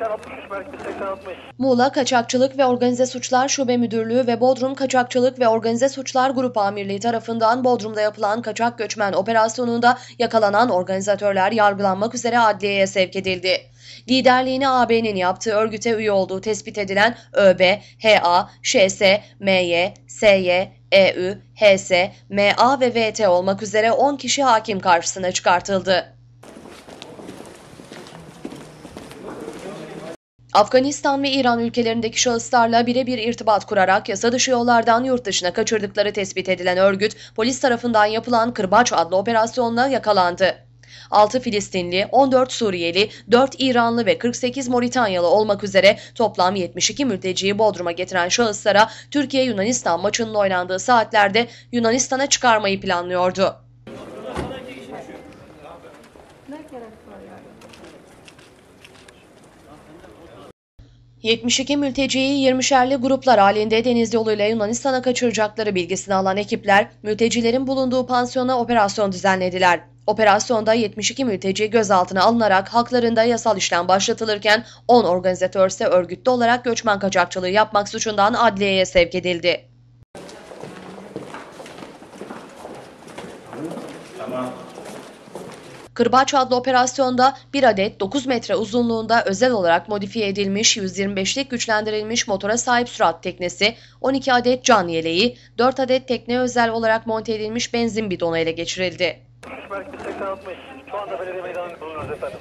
80-63 merkez 80-60. Muğla Kaçakçılık ve Organize Suçlar Şube Müdürlüğü ve Bodrum Kaçakçılık ve Organize Suçlar Grup Amirliği tarafından Bodrum'da yapılan kaçak göçmen operasyonunda yakalanan organizatörler yargılanmak üzere adliyeye sevk edildi. Liderliğini AB'nin yaptığı örgüte üye olduğu tespit edilen ÖB, HA, ŞS, MY, SY, EÜ, HS, MA ve VT olmak üzere 10 kişi hakim karşısına çıkartıldı. Afganistan ve İran ülkelerindeki şahıslarla birebir irtibat kurarak yasa dışı yollardan yurt dışına kaçırdıkları tespit edilen örgüt, polis tarafından yapılan Kırbaç adlı operasyonla yakalandı. 6 Filistinli, 14 Suriyeli, 4 İranlı ve 48 Moritanyalı olmak üzere toplam 72 mülteciyi Bodrum'a getiren şahıslara Türkiye-Yunanistan maçının oynandığı saatlerde Yunanistan'a çıkarmayı planlıyordu. 72 mülteciyi 20'şerli gruplar halinde deniz yoluyla Yunanistan'a kaçıracakları bilgisini alan ekipler, mültecilerin bulunduğu pansiyona operasyon düzenlediler. Operasyonda 72 mülteci gözaltına alınarak haklarında yasal işlem başlatılırken 10 organizatör ise örgütlü olarak göçmen kaçakçılığı yapmak suçundan adliyeye sevk edildi. Kırbaç adlı operasyonda bir adet 9 metre uzunluğunda özel olarak modifiye edilmiş 125'lik güçlendirilmiş motora sahip sürat teknesi, 12 adet can yeleği, 4 adet tekne özel olarak monte edilmiş benzin bidonu ele geçirildi. 63 merkez 80-60. Şu anda belediye meydanında bulunuyoruz efendim.